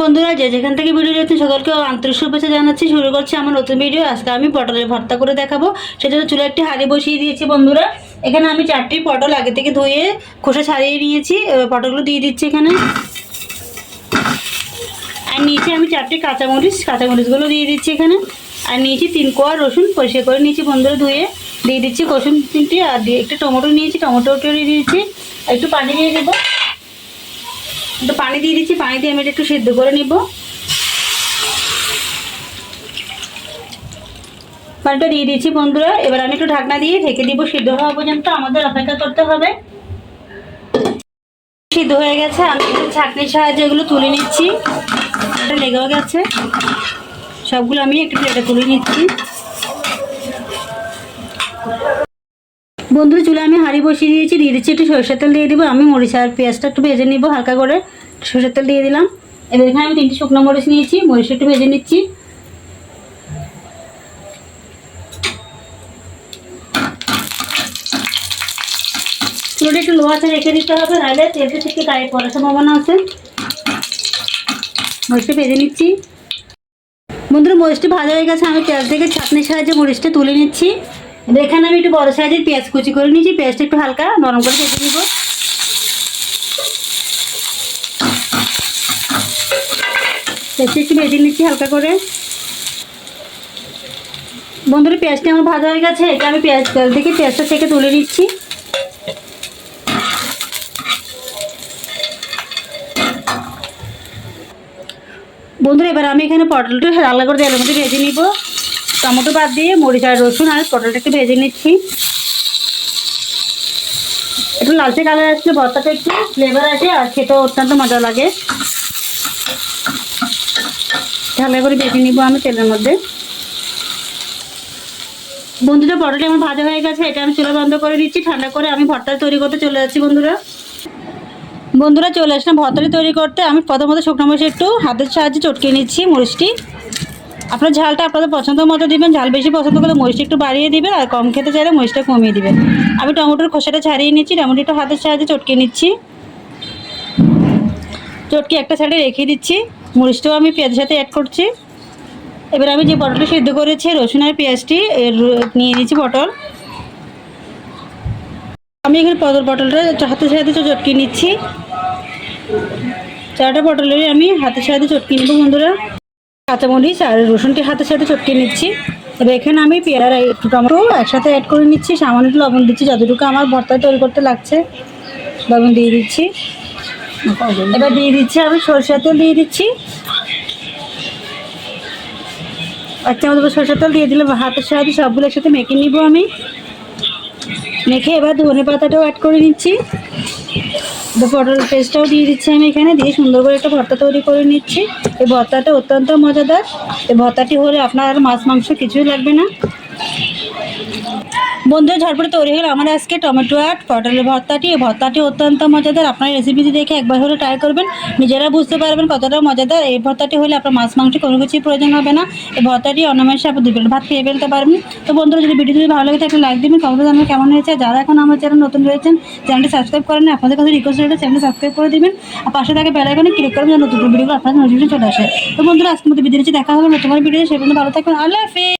বন্ধুরা, যে যেখান থেকে ভিডিও দেখছেন, সকলকে আন্তরিক শুভেচ্ছা জানাচ্ছি। শুরু করছি আমার নতুন ভিডিও। আজকে আমি পটলের ভর্তা করে দেখাবো। সেজন্য চুলে একটি হাঁড়ি বসিয়ে দিয়েছি বন্ধুরা। এখানে আমি চারটি পটল আগে থেকে ধুয়ে, খোসা ছাড়িয়ে নিয়েছি। পটলগুলো দিয়ে দিচ্ছি এখানে। আর নিচে আমি চারটি কাঁচামরিচ, কাঁচামরিচগুলো দিয়ে দিচ্ছি এখানে। আর নিয়েছি তিন কোয়া রসুন, পরিষ্কার করে নিয়েছি বন্ধুরা ধুয়ে। দিয়ে দিচ্ছি রসুন তিনটি আর দিয়ে একটু টমেটো নিয়েছি টমেটোটা দিয়ে দিচ্ছি। একটু পানি দিয়ে দেবো। একটু পানি দিয়ে দিচ্ছি, পানি দিয়ে আমি এটা একটু সেদ্ধ করে নিব। পানিটা দিয়ে দিচ্ছি বন্ধুরা, এবার আমি একটু ঢাকনা দিয়ে ঢেকে দিব, সিদ্ধ হওয়া পর্যন্ত আমাদের অপেক্ষা করতে হবে। সিদ্ধ হয়ে গেছে, আমি একটু ছাঁকনির সাহায্যে এগুলো তুলে নিচ্ছি। লেগেও গেছে। সবগুলো আমি একটু প্লেটে তুলে নিচ্ছি। বন্ধুরা চুলে আমি হাঁড়ি বসিয়ে দিয়েছি, দিয়ে দিচ্ছি একটু সরষের তেল দিয়ে দিব। আমি মরিচ আর পেঁয়াজটা একটু ভেজে নিব, হালকা করে সরষের তেল দিয়ে দিলাম। এবার এখানে আমি তিনটি শুকনো মরিচ নিয়েছি, মরিচটা একটু ভেজে নিচ্ছি। চুলটা একটু লো রেখে দিতে হবে, নাহলে তেলটা থেকে গায়ে পড়ার সম্ভাবনা আছে। মরিচটা ভেজে নিচ্ছি। বন্ধুরা, মরিচটা ভাজা হয়ে গেছে, আমি পেঁয়াজ থেকে চাটনির সাহায্যে মরিচটা তুলে নিচ্ছি। এখানে আমি একটু বড় সাইজের পেঁয়াজ কুচি করে নিয়েছি, পেঁয়াজটা একটু হালকা নরম করে ভেজে নিব। পেঁয়াজটা একটু ভেজে নিচ্ছি হালকা করে। বন্ধুরা, পেঁয়াজটা আমার ভাজা হয়ে গেছে, এটা আমি পেঁয়াজ থেকে পেঁয়াজটা থেকে তুলে নিচ্ছি। বন্ধুরা, এবার আমি এখানে পটলটা আলাদা করে তেলের মধ্যে ভেজে নিব। টমেটো বাদ দিয়ে, মরিচ আর রসুন আর পটলটা একটু ভেজে নিচ্ছি। একটু লালচে কালার আসলে ভর্তাটা একটু ফ্লেভার আছে আর খেতেও অত্যন্ত মজা লাগে। ঢালা করে ভেজে নিব আমি তেলের মধ্যে। বন্ধুরা পটলটা আমার ভাজা হয়ে গেছে, এটা আমি চুলা বন্ধ করে দিচ্ছি, ঠান্ডা করে আমি ভর্তা তৈরি করতে চলে যাচ্ছি বন্ধুরা। বন্ধুরা, চলে আসলাম ভর্তাটি তৈরি করতে। আমি প্রথমত শুকনো মরিচ একটু হাতের সাহায্যে চটকে নিচ্ছি মরিচটি। আপনার ঝালটা আপনাদের পছন্দ মতো দিবেন, ঝাল বেশি পছন্দ করলে মরিচটা একটু বাড়িয়ে দিবেন আর কম খেতে চাইলে মরিচটা কমিয়ে দিবেন। আমি টমেটোর খোসাটা ছাড়িয়ে নিচ্ছি টমেটোটা হাতের সাহায্যে চটকে নিচ্ছি। চটকে একটা সাইডে রেখে দিচ্ছি, মরিচটাও আমি পেঁয়াজের সাথে অ্যাড করছি। এবার আমি যে পটলটা সিদ্ধ করেছি, রসুন আর পেঁয়াজটি নিয়ে নিচ্ছি পটল। আমি এখানে পটল পটলটা হাতের সাহায্যে চটকে নিচ্ছি। চারটা পটলেরই আমি হাতের সাহায্যে চটকে নেব বন্ধুরা। কাঁচামরিচ আর রসুনটি হাতের সাথে চটকে নিচ্ছি। এবার এখানে আমি পেয়ারা একটু টমেটো একসাথে অ্যাড করে নিচ্ছি। সামান্য একটু লবণ দিচ্ছি, যতটুকু আমার ভর্তা তৈরি করতে লাগছে, লবণ দিয়ে দিচ্ছি। এবার দিয়ে দিচ্ছি আমি সরষের তেল দিয়ে দিচ্ছি। এক চামচ সরষের তেল দিয়ে দিলে হাতের সাহায্যে সবগুলো একসাথে মেখে নিব আমি। মেখে এবার ধনে পাতাটাও অ্যাড করে নিচ্ছি। পটল পেস্টটাও দিয়ে দিচ্ছি আমি এখানে, দিয়ে সুন্দর করে একটা ভর্তা তৈরি করে নিচ্ছি। এই ভর্তাটা অত্যন্ত মজাদার। এই ভর্তাটি হলে আপনার আর মাছ, মাংস কিছুই লাগবে না। বন্ধুরা ঝটপটে তৈরি হলো। আমার আজকে টমেটো আর পটলের ভর্তাটি। এই ভর্তাটি অত্যন্ত মজাদার। আপনার রেসিপিটি দেখে একবার হলে ট্রাই করবেন। নিজেরা বুঝতে পারবেন কতটা মজাদার। এই ভর্তাটি হলে আপনার মাছ মাংস কোনো কিছুই প্রয়োজন হবে না। এই ভর্তাটি অনামাসে আপনি দুপুরে ভাত খেয়ে ফেলতে পারবেন। তো বন্ধুরা যদি ভিডিও যদি ভালো লাগে তাহলে লাইক দিবেন। কমেন্টে জানাবেন কেমন হয়েছে। যারা এখন আমার চ্যানেল নতুন রয়েছেন চ্যানেলটি সাবস্ক্রাইব করেন আপনাদের কাছে রিকোয়েস্ট রয়েছে চ্যানেলটি সাবস্ক্রাইব করে দিবেন। আর পাশে থাকে বেল আইকনে ক্লিক করবেন নতুন ভিডিওগুলো আপনাদের নোটিফিকেশন চলে আসে। তো বন্ধুরা আজকে বিদায় নিচ্ছি, দেখা হবে নতুন ভিডিও সে পর্যন্ত ভালো থাকবেন। আল্লাহ হাফেজ।